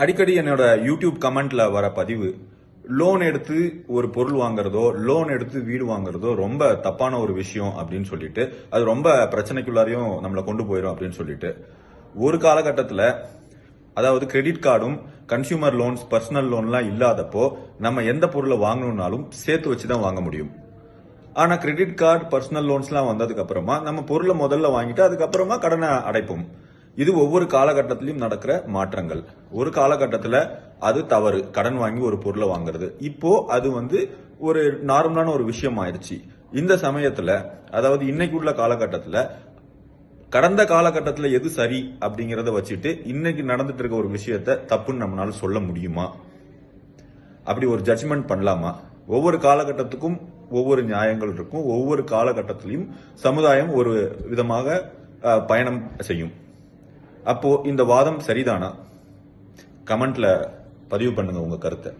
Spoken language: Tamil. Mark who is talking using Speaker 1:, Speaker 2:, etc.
Speaker 1: அடிக்கடி என்னோட யூடியூப் கமெண்ட்ல வர பதிவு லோன் எடுத்து ஒரு பொருள் வாங்குறதோ லோன் எடுத்து வீடு வாங்குறதோ ரொம்ப தப்பான ஒரு விஷயம் அப்படின்னு சொல்லிட்டு அது ரொம்ப பிரச்சனைக்குள்ளாரையும் நம்மளை கொண்டு போயிடும் அப்படின்னு சொல்லிட்டு. ஒரு காலகட்டத்தில் அதாவது கிரெடிட் கார்டும் கன்சியூமர் லோன்ஸ் பர்சனல் லோன்லாம் இல்லாதப்போ நம்ம எந்த பொருளை வாங்கணும்னாலும் சேர்த்து வச்சு தான் வாங்க முடியும். ஆனால் கிரெடிட் கார்டு பர்சனல் லோன்ஸ்லாம் வந்ததுக்கப்புறமா நம்ம பொருளை முதல்ல வாங்கிட்டு அதுக்கப்புறமா கடனை அடைப்போம். இது ஒவ்வொரு காலகட்டத்திலும் நடக்கிற மாற்றங்கள். ஒரு காலகட்டத்தில் அது தவறு. கடன் வாங்கி ஒரு பொருளை வாங்குறது. இப்போ அது வந்து ஒரு நார்மலான ஒரு விஷயம் ஆயிடுச்சு. இந்த சமயத்தில் அதாவது இன்னைக்கு உள்ள காலகட்டத்தில் கடந்த காலகட்டத்தில் எது சரி அப்படிங்கிறத வச்சுட்டு இன்னைக்கு நடந்துட்டு இருக்க ஒரு விஷயத்த தப்புன்னு நம்மளால சொல்ல முடியுமா? அப்படி ஒரு ஜட்ஜ்மெண்ட் பண்ணலாமா? ஒவ்வொரு காலகட்டத்துக்கும் ஒவ்வொரு நியாயங்கள் இருக்கும். ஒவ்வொரு காலகட்டத்திலையும் சமுதாயம் ஒரு விதமாக பயணம் செய்யும். அப்போ இந்த வாதம் சரிதானா? கமெண்ட்ல பதிவு பண்ணுங்க உங்க கருத்தை.